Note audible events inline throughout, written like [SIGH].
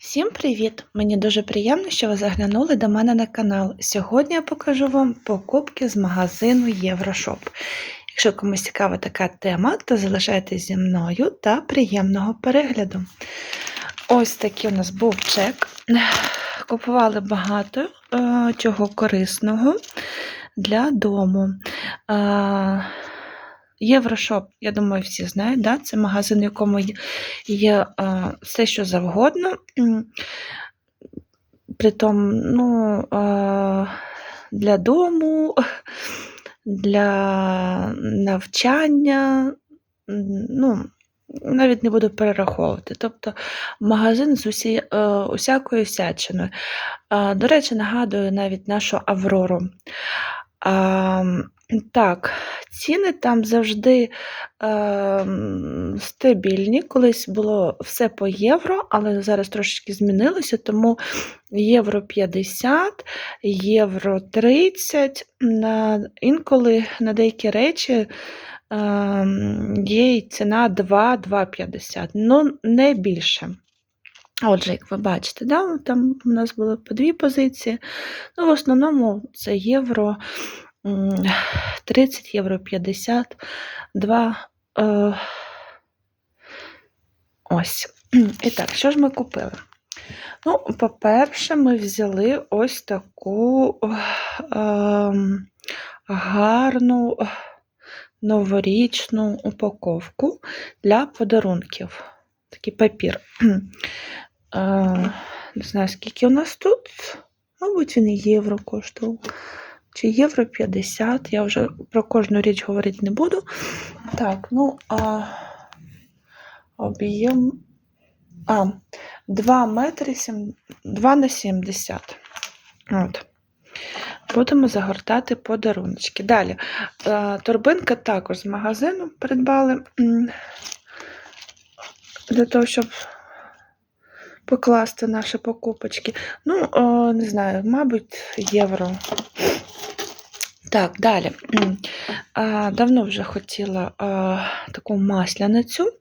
Всім привіт! Мені дуже приємно, що ви заглянули до мене на канал. Сьогодні я покажу вам покупки з магазину Єврошоп. Якщо комусь цікава така тема, то залишайтесь зі мною та приємного перегляду. Ось такий у нас був чек. Купували багато е, чого корисного для дому. Єврошоп, я думаю, всі знають, да? це магазин, в якому є- е, все, що завгодно. Притом, ну, е, для дому, для навчання, ну, навіть не буду перераховувати. Тобто магазин з усі, е, усякою всячиною. До речі, нагадую навіть нашу Аврору. А, так, ціни там завжди ем, стабільні. Колись було все по євро, але зараз трошечки змінилося, тому євро 50, євро 30. На, інколи на деякі речі ем, є ціна 2-2,50, ну не більше. Отже, як ви бачите, да, там у нас були по дві позиції. Ну, в основному це євро 30, євро 50, 2. Е, ось. І так, що ж ми купили? Ну, по-перше, ми взяли ось таку е, ем, гарну новорічну упаковку для подарунків. Такий папір. Е, не знаю, скільки у нас тут. Мабуть, він євро коштував. Чи євро 50. Я вже про кожну річ говорити не буду. Так, ну, а об'єм. А, 2 метри 7, 2 на 70. От. Будемо загортати подаруночки. Далі. е, Торбинка також з магазину придбали для того, щоб покласти наші покупочки. Ну, не знаю, мабуть, євро. Так, далі. Давно вже хотіла таку масляницю.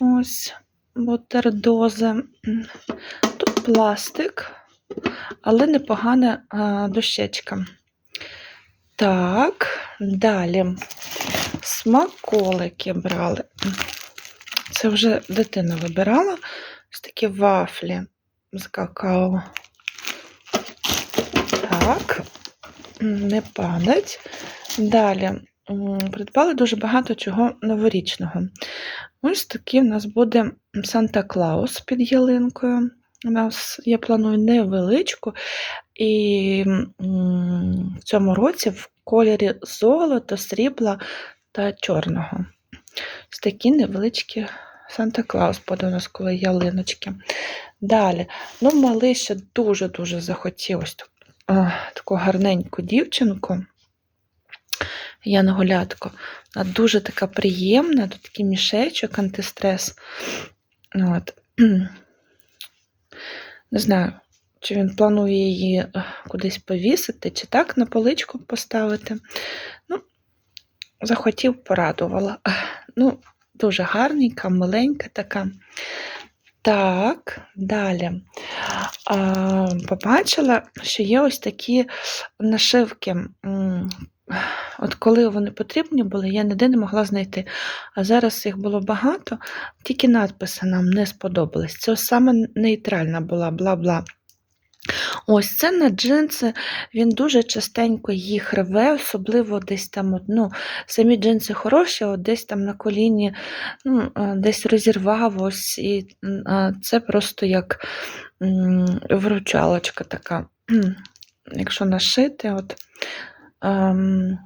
Ось, бутердози. Тут пластик, але непогана дощечка. Так, далі. Смаколики брали. Це вже дитина вибирала. Ось такі вафлі з какао. Так, не падать. Далі придбали дуже багато чого новорічного. Ось такий у нас буде Санта-Клаус під ялинкою. У нас я планую невеличку, і в цьому році в кольорі золота, срібла та чорного. Ось такі невеличкі Санта-Клаус буде у нас коли ялиночки. Далі, ну, малий ще дуже-дуже захотів ось а, таку гарненьку дівчинку. Янголятко. Вона дуже така приємна, тут такий мішечок, антистрес. От. [CLEARS THROAT] Не знаю, чи він планує її е, кудись повісити, чи так на поличку поставити. Ну, захотів, порадувала. [CLEARS THROAT] Ну, дуже гарненька, миленька така. Так, далі. А, побачила, що є ось такі нашивки. От коли вони потрібні були, я ніде не могла знайти. А зараз їх було багато, тільки надписи нам не сподобались. Це саме нейтральна була, бла-бла. Ось це на джинси, він дуже частенько їх рве, особливо десь там, ну, самі джинси хороші, от десь там на коліні, ну, е, десь розірвав ось, і а, це просто як вручалочка така. [CLEARS THROAT] Якщо нашити, от, ем,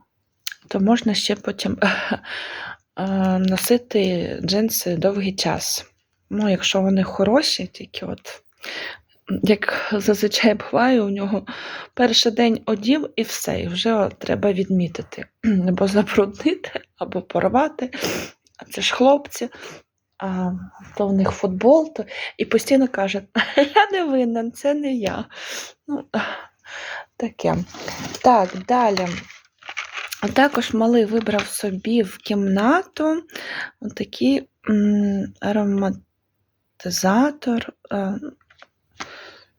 то можна ще потім [LAUGHS] е, носити джинси довгий час. Ну, якщо вони хороші, тільки от як зазвичай буває, у нього перший день одів і все, і вже треба відмітити. [CLEARS THROAT] Або забруднити, або порвати. А це ж хлопці, а то в них футбол, то... і постійно каже, я не винен, це не я. Ну, таке. Так, далі. Також малий вибрав собі в кімнату отакий м, ароматизатор.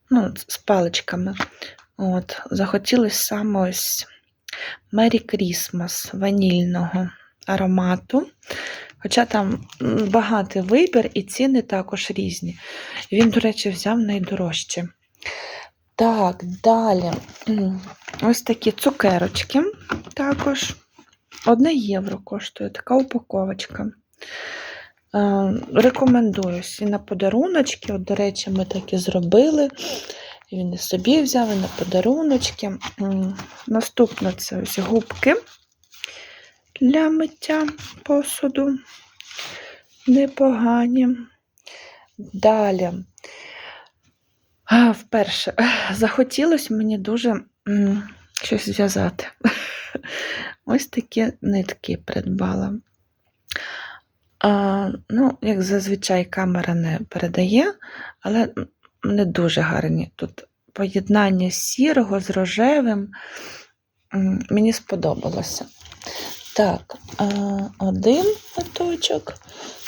Ну, з паличками. От, захотілося саме ось Merry Christmas ванільного аромату. Хоча там багатий вибір і ціни також різні. Він, до речі, взяв найдорожче. Так, далі. Ось такі цукерочки також. Одне євро коштує така упаковочка. Е, Рекомендую всі на подаруночки. От, до речі, ми так і зробили. Він і собі взяв, і на подаруночки. М, Наступне це ось губки для миття посуду. Непогані. Далі. Вперше захотілося мені дуже щось зв'язати. [LAUGHS] Ось такі нитки придбала. А, ну, як зазвичай камера не передає, але не дуже гарні. Тут поєднання сірого з рожевим. Мені сподобалося. Так, один моточок,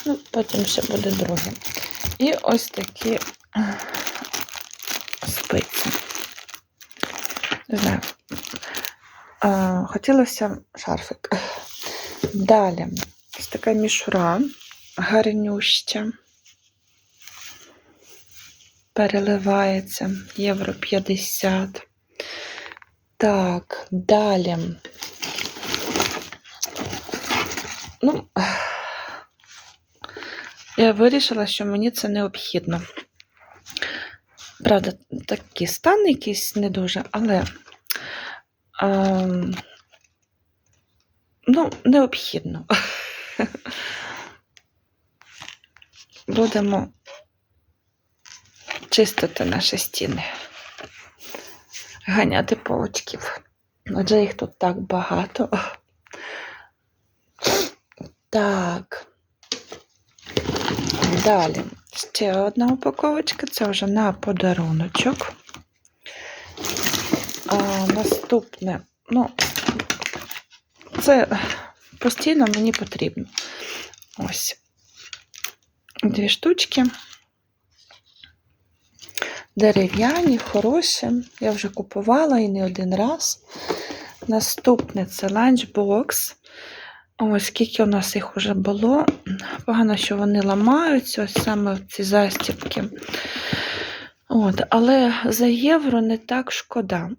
ну, потім ще буде другий. І ось такі спиці. Не знаю. Хотілося шарфик. Далі. Ось така мішура гарнюща. Переливається євро 50. Так, далі. Ну, я вирішила, що мені це необхідно. Правда, такий стан якийсь не дуже, але ем, ну, необхідно. Будемо чистити наші стіни, ганяти полочків. Адже їх тут так багато. Так. Далі. Ще одна упаковочка, це вже на подаруночок. А, наступне, ну, це постійно мені потрібно. Ось. Дві штучки. Дерев'яні, хороші. Я вже купувала і не один раз. Наступне це ланчбокс. Ось скільки у нас їх вже було. Погано, що вони ламаються, ось саме ці застібки. От, але за євро не так шкода.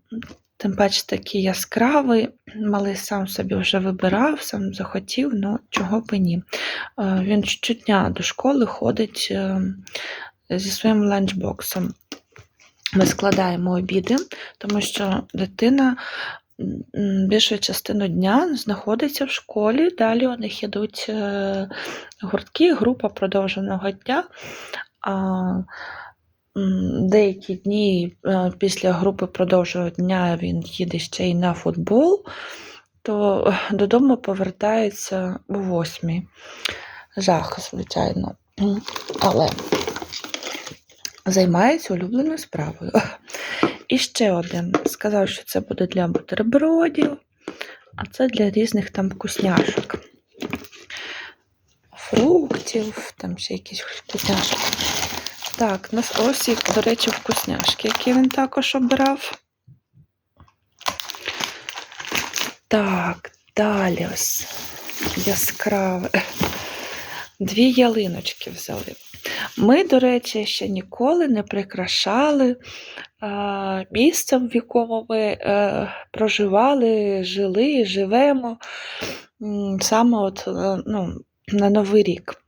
Тим паче такий яскравий, малий сам собі вже вибирав, сам захотів, ну чого б ні. Е, Він щодня до школи ходить е, зі своїм ланчбоксом. Ми складаємо обіди, тому що дитина більшу частину дня знаходиться в школі. Далі у них йдуть е, гуртки, група продовженого дня. Деякі дні е, після групи продовженого дня він їде ще й на футбол, то е, додому повертається о восьмій. Жах, звичайно. Але займається улюбленою справою. І ще один. Сказав, що це буде для бутербродів, а це для різних там вкусняшок. Фруктів, там ще якісь вкусняшки. Так, нас ось, і, до речі, вкусняшки, які він також обрав. Так, далі ось яскраве. Дві ялиночки взяли. Ми, до речі, ще ніколи не прикрашали а, місцем, в якому ми е, проживали, жили, живемо саме от, е, ну, на Новий рік.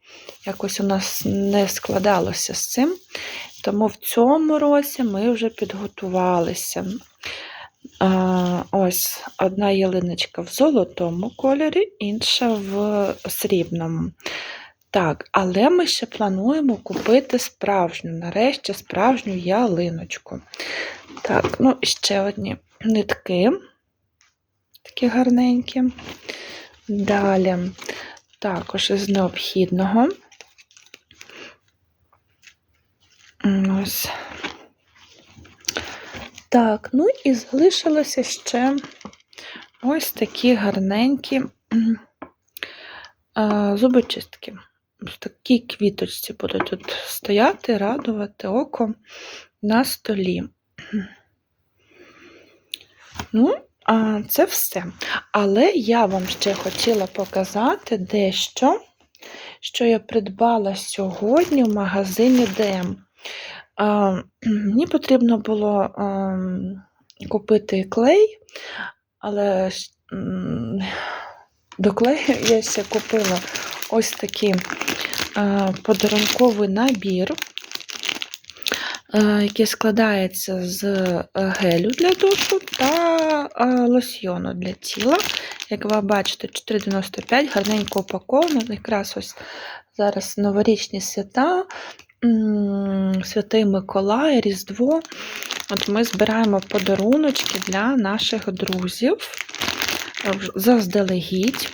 Якось у нас не складалося з цим. Тому в цьому році ми вже підготувалися. Ось одна ялиночка в золотому кольорі, інша в срібному. Так, але ми ще плануємо купити справжню, нарешті справжню ялиночку. Так, ну і ще одні нитки, такі гарненькі. Далі, також із необхідного. Ось. Так, ну і залишилося ще ось такі гарненькі зубочистки. в такій квіточці будуть тут стояти, радувати око на столі. Ну, це все. Але я вам ще хотіла показати дещо, що я придбала сьогодні в магазині ДМ. [CLEARS THROAT] Мені потрібно було ам, купити клей, але до клею я ще купила ось такий а, подарунковий набір, а, який складається з е, гелю для душу та а, лосьйону для тіла. Як ви бачите, 4,95, гарненько упаковано. Якраз ось зараз новорічні свята, Святий Миколай, Різдво. От ми збираємо подаруночки для наших друзів е, заздалегідь.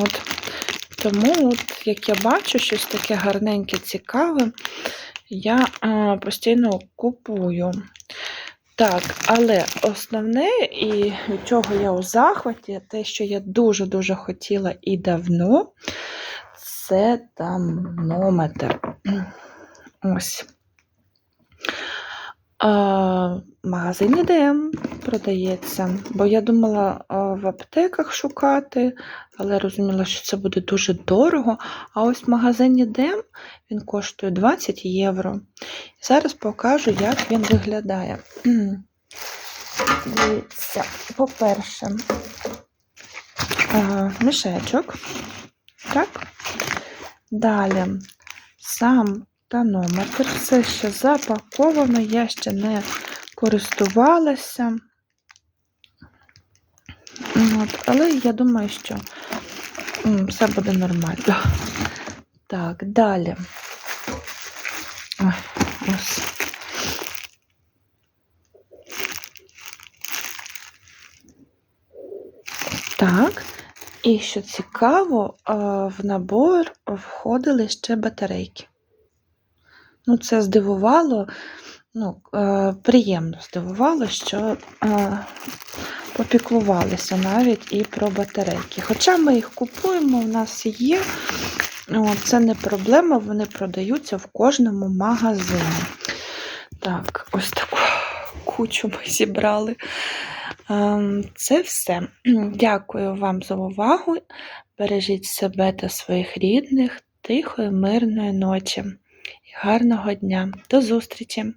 От. Тому, от, як я бачу, щось таке гарненьке, цікаве, я а, постійно купую. Так, але основне, і від чого я у захваті, те, що я дуже-дуже хотіла і давно, це термометр. Ось. А, в магазині продається, бо я думала в аптеках шукати, але розуміла, що це буде дуже дорого. А ось в магазині ДМ він коштує 20 євро. Зараз покажу, як він виглядає. [CLEARS THROAT] Дивіться, по-перше, мішечок. Так. Далі сам тонометр. Все ще запаковано, я ще не користувалася. От, але я думаю, що все буде нормально. Так, далі. Ой, ось. Так. І що цікаво, в набор входили ще батарейки. Ну, це здивувало, ну, е, приємно здивувало, що е, попіклувалися навіть і про батарейки. Хоча ми їх купуємо, у нас є, О, це не проблема, вони продаються в кожному магазині. Так, ось таку кучу ми зібрали. Ем, Це все. Дякую вам за увагу. Бережіть себе та своїх рідних. Тихої, мирної ночі гарного дня. До зустрічі!